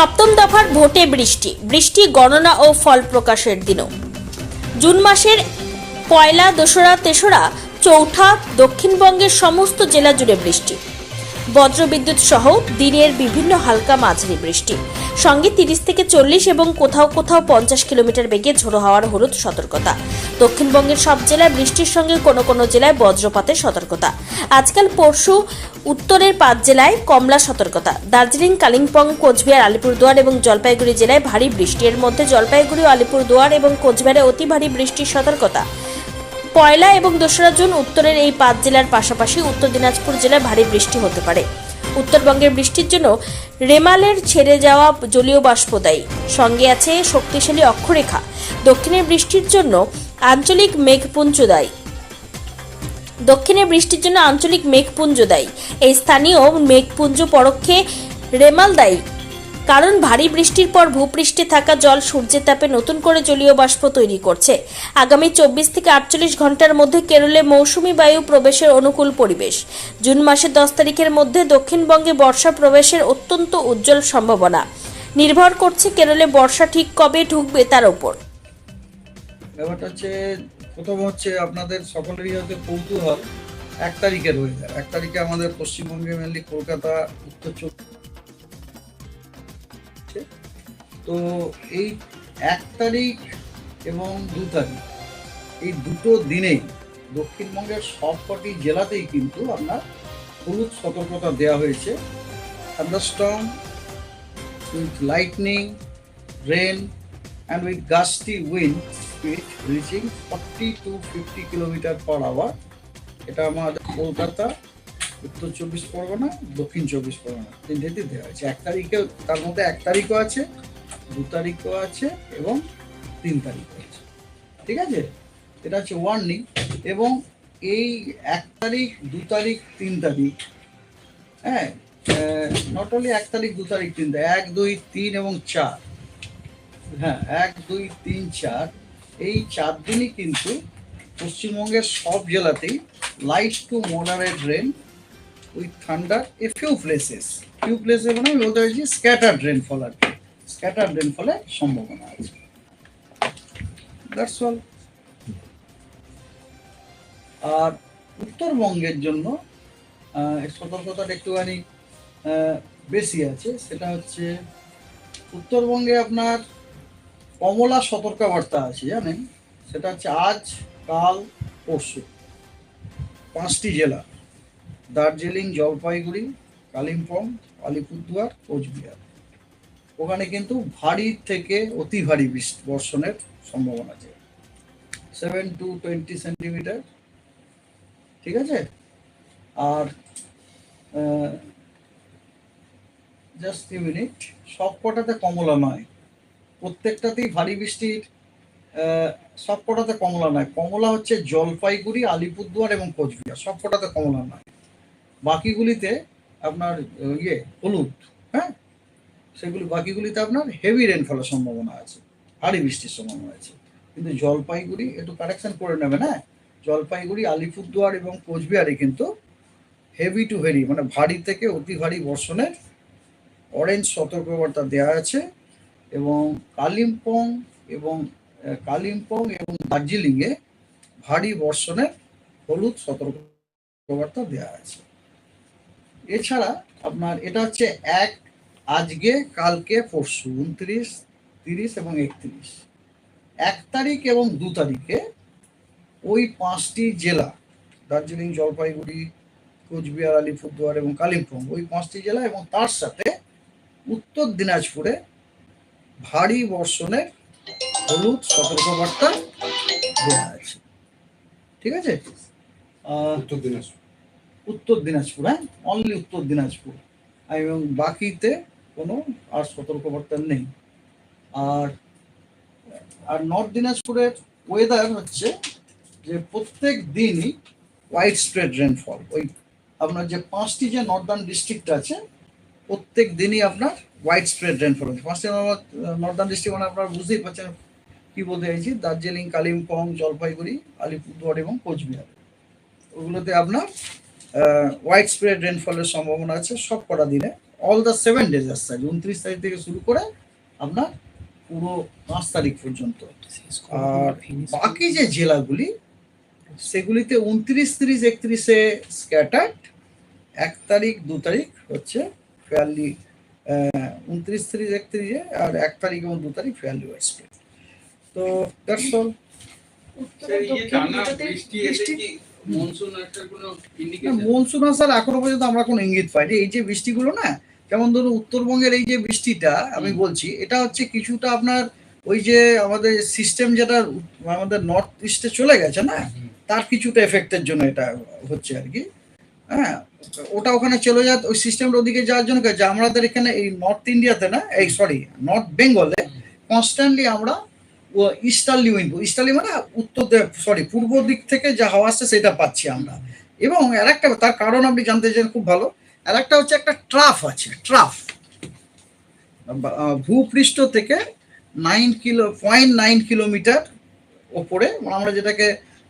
সপ্তম দফার ভোটে বৃষ্টি বৃষ্টি, গণনা ও ফল প্রকাশের দিনও। জুন মাসের পয়লা দোসরা তেসরা চৌঠা দক্ষিণবঙ্গের সমস্ত জেলা জুড়ে বৃষ্টি। বজ্রবিদ্যুৎ সহ দিনের বিভিন্ন হালকা মাঝারি বৃষ্টি। সঙ্গে তিরিশ থেকে চল্লিশ এবং কোথাও কোথাও পঞ্চাশ কিলোমিটার বেগে ঝোড়ো হওয়ার হলুদ সতর্কতা। দক্ষিণবঙ্গের সব জেলায় বৃষ্টির সঙ্গে কোনো কোনো জেলায় বজ্রপাতের সতর্কতা। আজকাল পরশু উত্তরের পাঁচ জেলায় কমলা সতর্কতা। দার্জিলিং, কালিম্পং, কোচবিহার, আলিপুরদুয়ার এবং জলপাইগুড়ি জেলায় ভারী বৃষ্টি। এর মধ্যে জলপাইগুড়ি, আলিপুরদুয়ার এবং কোচবিহারে অতি ভারী বৃষ্টির সতর্কতা। পয়লা এবং দোসরা জুন উত্তরের এই পাঁচ জেলার পাশাপাশি উত্তর দিনাজপুর জেলায় ভারী বৃষ্টি হতে পারে। উত্তরবঙ্গের বৃষ্টির জন্য রেমালের ছেড়ে যাওয়া জলীয় বাষ্প দায়ী। সঙ্গে আছে শক্তিশালী অক্ষরেখা। দক্ষিণের বৃষ্টির জন্য আঞ্চলিক মেঘপুঞ্জ দায়ী। দক্ষিণে বৃষ্টির জন্য আঞ্চলিক মেঘপুঞ্জ দায়ী। এই স্থানীয় মেঘপুঞ্জ পরোক্ষে রেমাল দায়ী। কারণ ভারী বৃষ্টির পর ভূপৃষ্ঠে থাকা জল সূর্যের তাপে নতুন করে জলীয় বাষ্প তৈরি করছে। আগামী চব্বিশ থেকে আটচল্লিশ ঘণ্টার মধ্যে কেরলে মৌসুমি বায়ু প্রবেশের অনুকূল পরিবেশ। জুন মাসের দশ তারিখের মধ্যে দক্ষিণবঙ্গে বর্ষা প্রবেশের অত্যন্ত উজ্জ্বল সম্ভাবনা। নির্ভর করছে কেরলে বর্ষা ঠিক কবে ঢুকবে তার উপর ব্যাপারটা হচ্ছে, প্রথম হচ্ছে আপনাদের সকলেরই হয়তো কৌতূহল। এক তারিখের ওয়েদার এক তারিখে আমাদের পশ্চিমবঙ্গে মেনলি কলকাতা, উত্তর চব্বিশ তো এই এক তারিখ এবং দু তারিখ, এই দুটো দিনেই দক্ষিণবঙ্গের সবকটি জেলাতেই কিন্তু আপনার হলুদ সতর্কতা দেওয়া হয়েছে। Thunderstorm with lightning rain and with gusty wind speed reaching 40 to 50 kilometre per hour এটা আমাদের কলকাতা, উত্তর চব্বিশ পরগনা, দক্ষিণ চব্বিশ পরগনা। তিনটেতে দেওয়া হয়েছে। এক তারিখে তার মধ্যে এক তারিখও আছে। দু তারিখও আছে এবং তিন তারিখও আছে। ঠিক আছে? এটা হচ্ছে ওয়ার্নিং এবং এই এক তারিখ, দু তারিখ, তিন তারিখ হ্যাঁ? নট অনলি এক তারিখ, দু তারিখ, তিন তারিখ, এক, দুই, তিন এবং চার। হ্যাঁ এক, দুই, তিন, চার, এই চার দিনই কিন্তু পশ্চিমবঙ্গের সব জেলাতেই light to moderate rain with thunder a few places few places মানে আমি বলতে চাইছি স্ক্যাটার রেনফল আর কি। স্ক্যাটার রেনফলের সম্ভাবনা আছে। দ্যাটস অল আর উত্তরবঙ্গের জন্য সতর্কতাটা একটুখানি বেশি আছে। সেটা হচ্ছে, উত্তরবঙ্গে আপনার কমলা সতর্কবার্তা আছে, জানেন? সেটা হচ্ছে আজ, কাল, পরশু। পাঁচটি জেলা। দার্জিলিং, জলপাইগুড়ি, কালিম্পং, আলিপুরদুয়ার, কোচবিহার। ওখানে কিন্তু ভারী থেকে অতি ভারী বর্ষণের সম্ভাবনা আছে। সেভেন টু টোয়েন্টি সেন্টিমিটার ঠিক আছে? আর জাস্ট মিনিট সব কটাতে কমলা নয়। প্রত্যেকটাতেই ভারী বৃষ্টির সব কটাতে কমলা নয়। কমলা হচ্ছে জলপাইগুড়ি, আলিপুরদুয়ার এবং কোচবিহার, সব কটাতে কমলা নয়। বাকিগুলিতে আপনার ইয়ে হলুদ হ্যাঁ? সেগুলি বাকিগুলিতে আপনার হেভি রেনফলের সম্ভাবনা আছে, ভারী বৃষ্টির সম্ভাবনা আছে। কিন্তু জলপাইগুড়ি একটু কারেকশন করে নেবেন হ্যাঁ? জলপাইগুড়ি, আলিপুরদুয়ার এবং কোচবিহারে কিন্তু হেভি টু হেভি মানে ভারী থেকে অতি ভারী বর্ষণের অরেঞ্জ সতর্কবার্তা দেওয়া আছে এবং কালিম্পং এবং কালিম্পং এবং দার্জিলিংয়ে ভারী বর্ষণের হলুদ সতর্কবার্তা দেওয়া আছে। এছাড়া আপনার এটা হচ্ছে এক আজকে কালকে পরশু উনত্রিশ তিরিশ এবং একত্রিশ। এক তারিখ এবং দু তারিখে ওই পাঁচটি জেলা দার্জিলিং জলপাইগুড়ি কোচবিহার আলিপুরদুয়ার এবং কালিম্পং ওই পাঁচটি জেলা এবং তার সাথে উত্তর দিনাজপুরে ভারী বর্ষণের হলুদ সতর্কবার্তা দেওয়া আছে। ঠিক আছে? উত্তর দিনাজপুর। উত্তর দিনাজপুর হ্যাঁ? অনলি উত্তর দিনাজপুর। এবং বাকিতে কোনো আর সতর্কবার্তা নেই। আর আর নর্থ দিনাজপুরের ওয়েদার হচ্ছে যে প্রত্যেক দিনই হোয়াইট স্প্রেড রেনফল ওই আপনার যে পাঁচটি যে নর্দার্ন ডিস্ট্রিক্ট আছে, প্রত্যেক দিনই আপনার হোয়াইট স্প্রেড রেনফল হচ্ছে। পাঁচটি নর্দার্ন ডিস্ট্রিক্ট মানে আপনার বুঝতেই পারছেন কী বলতে চাইছি? দার্জিলিং, কালিম্পং, জলপাইগুড়ি, আলিপুরদুয়ার এবং কোচবিহার। ওগুলোতে আপনার হোয়াইট স্প্রেড রেনফলের সম্ভাবনা আছে সব কটা দিনে। All the seven days such উনত্রিশ তারিখ থেকে শুরু করে আপনার পুরো পাঁচ তারিখ পর্যন্ত। আর বাকি যে জেলাগুলি সেগুলিতে উনত্রিশ তিরিশ একত্রিশে স্ক্যাটার্ড এক তারিখ দু তারিখ হচ্ছে ফেয়ারলি উনত্রিশ তিরিশ একত্রিশে আর এক তারিখ এবং দু তারিখ ফেয়ারলি ওয়েস্ট তো দ্যাটস অল মনসুন আসার এখনও পর্যন্ত আমরা কোনো ইঙ্গিত পাইনি। এই যে বৃষ্টিগুলো না যেমন ধরুন উত্তরবঙ্গের এই যে বৃষ্টিটা আমি বলছি এটা হচ্ছে কিছুটা আপনার ওই যে আমাদের সিস্টেম যেটা আমাদের নর্থ ইস্টে চলে গেছে না তার কিছুটা এফেক্টের জন্য এটা হচ্ছে আর কি। হ্যাঁ ওটা ওখানে চলে যায় ওই সিস্টেমটা ওদিকে যাওয়ার জন্য যে আমাদের এখানে এই নর্থ ইন্ডিয়াতে না এই সরি নর্থ বেঙ্গলে কনস্ট্যান্টলি আমরা ইস্টার্লি উইন্ড ইস্টার্লি মানে উত্তর সরি পূর্ব দিক থেকে যা হাওয়া আসছে সেটা পাচ্ছি আমরা। এবং আর একটা তার কারণ আপনি জানতে চান খুব ভালো আর একটা হচ্ছে একটা ট্রাফ আছে, ট্রাফ। ভূপৃষ্ঠ থেকে nine kilo point nine kilometre ওপরে মানে আমরা যেটাকে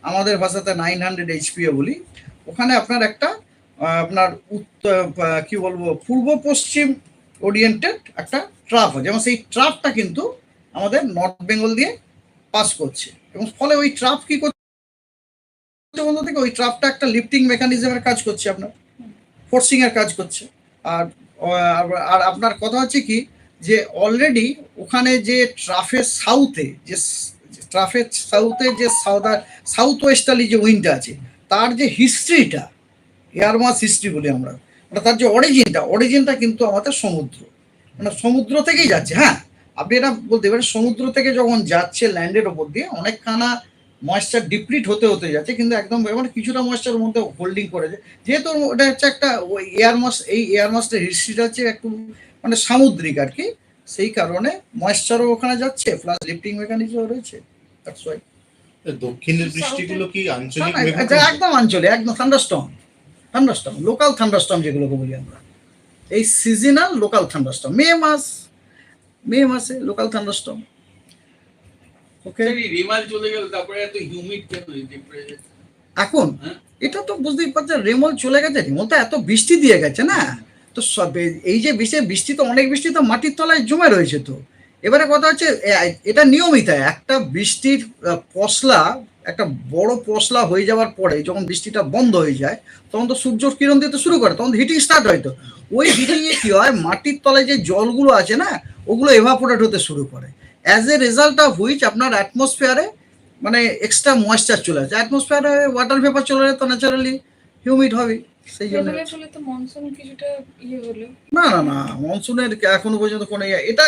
আমাদের ভাষাতে নাইন হান্ড্রেড এইচপিও বলি, ওখানে আপনার একটা আপনার উত্তর কি বলব, পূর্ব পশ্চিম ওরিয়েন্টেড একটা ট্রাফ আছে। যেমন সেই ট্রাফটা কিন্তু আমাদের নর্থ বেঙ্গল দিয়ে পাস করছে। এবং ফলে ওই ট্রাফ কি করছে থেকে ওই ট্রাফটা একটা লিফটিং মেকানিজমের কাজ করছে আপনার। ফোর্সিং এর কাজ করছে। আর, আর- আপনার কথা হচ্ছে কি যে অলরেডি ওখানে যে ট্রাফের সাউথে যে ট্রাফের সাউথে যে সাউদার সাউথ ওয়েস্টালি যে উইন্ডটা আছে, তার যে হিস্ট্রিটা এয়ার মাস হিস্ট্রি বলি আমরা মানে তার যে অরিজিনটা অরিজিনটা কিন্তু আমাদের সমুদ্র। মানে সমুদ্র থেকেই যাচ্ছে হ্যাঁ? আপনি এটা বলতে পারেন, সমুদ্র থেকে যখন যাচ্ছে ল্যান্ডের ওপর দিয়ে, অনেকখানা ময়েশ্চার ডিপ্লিট হতে হতে যাচ্ছে কিন্তু একদম মানে কিছুটা ময়েশ্চার মধ্যে হোল্ডিং করেছে যেহেতু ওটা হচ্ছে একটা ওই এয়ার মাস এই এয়ার মাসটার হিস্ট্রিটা হচ্ছে একটু মানে সামুদ্রিক আর কি। সেই কারণে ময়েশ্চারও ওখানে যাচ্ছে প্লাস লিফটিং মেকানিজমও রয়েছে। That's why. দক্ষিণের বৃষ্টিগুলো কি আঞ্চলিক এটা একদম অঞ্চলে একদম থান্ডারস্টম থান্ডারস্টম লোকাল থান্ডারস্টম যেগুলোকে বলি আমরা। এই সিজনাল লোকাল থান্ডারস্টম মে মাস মে মাসে লোকাল থান্ডারস্টম ওকে রেমাল চলে গেল তারপরে এত হিউমিড কেন এখন? হ্যাঁ। এটা তো বুঝতেই পারছেন রেমল চলে গেছে রেমল তো এত বৃষ্টি দিয়ে গেছে না? তো সব এই যে বৃষ্টি বৃষ্টি তো অনেক বৃষ্টি তো মাটির তলায় জমে রয়েছে তো। এবারে কথা হচ্ছে এটা নিয়মিত একটা বৃষ্টির পশলা একটা বড় পশলা হয়ে যাওয়ার পরে যখন বৃষ্টিটা বন্ধ হয়ে যায় তখন তো সূর্য কিরণ দিতে শুরু করে তখন হিটিং স্টার্ট হয় তো। ওই হিটিং এ কি হয় মাটির তলায় যে জলগুলো আছে না ওগুলো এভাপোরেট হতে শুরু করে। As a result of which আপনার অ্যাটমসফিয়ারে মানে এক্সট্রা ময়েশ্চার চলে আসে। অ্যাটমসফিয়ারে ওয়াটার ভেপার চলে যায় তো ন্যাচারালি হিউমিড হবে সেই জন্য। ইয়ে না না না মনসুনের এখনও পর্যন্ত কোনো ইয়ে- এটা